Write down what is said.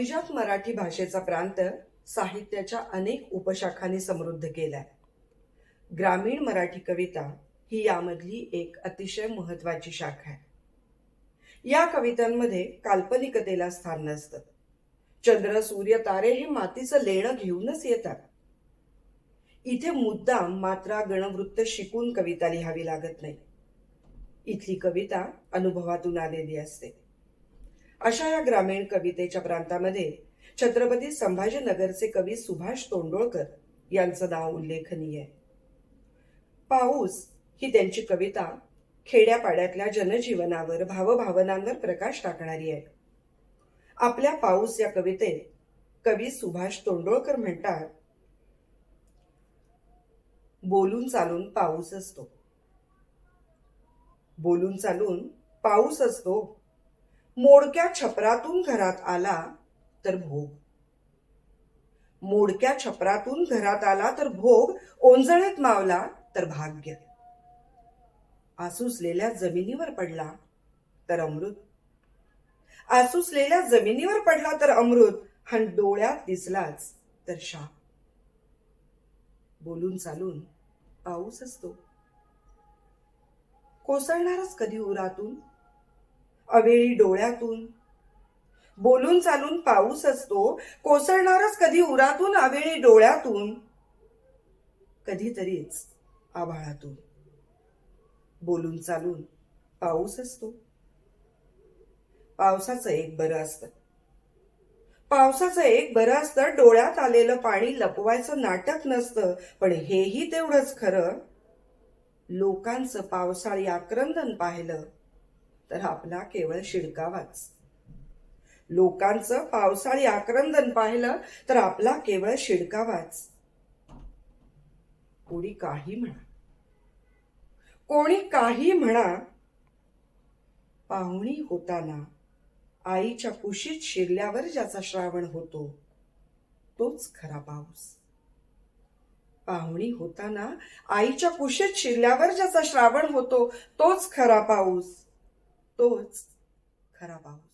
अभिजात मराठी भाषेचा प्रांत साहित्याच्या अनेक उपशाखांनी समृद्ध केलाय. ग्रामीण मराठी कविता ही यामधली एक अतिशय महत्वाची शाखा आहे. या कवितांमध्ये काल्पनिकतेला स्थान नसतं. चंद्र सूर्य तारे हे मातीचं लेणं घेऊनच येतात. इथे मुद्दाम मात्रा गणवृत्त शिकून कविता लिहावी लागत नाही. इथली कविता अनुभवातून आलेली असते. अशा या ग्रामीण कवितेच्या प्रांतामध्ये छत्रपती संभाजीनगरचे कवी सुभाष तोंडोळकर यांचं नाव उल्लेखनीय आहे. पाऊस ही त्यांची कविता खेड्यापाड्यातल्या जनजीवनावर भावभावनांवर प्रकाश टाकणारी आहे. आपल्या पाऊस या कवितेत कवी सुभाष तोंडोळकर म्हणतात बोलून चालून पाऊस असतो. बोलून चालून पाऊस असतो. मोडक्या छपरातून घरात आला तर भोग. मोडक्या छपरातून घरात आला तर भोग ओंजळेत मावला तर भाग्य. आसुसलेल्या जमिनीवर पडला तर अमृत. आसुसलेल्या जमिनीवर पडला तर अमृत आणि डोळ्यात दिसलाच तर शाप. बोलून चालून पाऊस असतो. कोसळणारच कधी उरातून? अवेळी डोळ्यातून. बोलून चालून पाऊस असतो कोसळणारच कधी उरातून अवेळी डोळ्यातून. कधीतरीच आभाळातून. बोलून चालून पाऊस असतो. पावसाचं एक बरं असतं. पावसाचं एक बरं असतं डोळ्यात आलेलं पाणी लपवायचं नाटक नसतं पण हेही तेवढंच खरं. लोकांचं पावसाळी आक्रंदन पाहिलं तर आपला केवळ शिडकावाच. लोकांचं पावसाळी आक्रंदन पाहिलं तर आपला केवळ शिडकावाच. कोणी काही म्हणा. कोणी काही म्हणा. पाहुणी होताना आईच्या कुशीत शिरल्यावर ज्याचा श्रावण होतो तोच खरा पाऊस. पाहुणी होताना आईच्या कुशीत शिरल्यावर ज्याचा श्रावण होतो तोच खरा पाऊस. तोच खरा पाऊस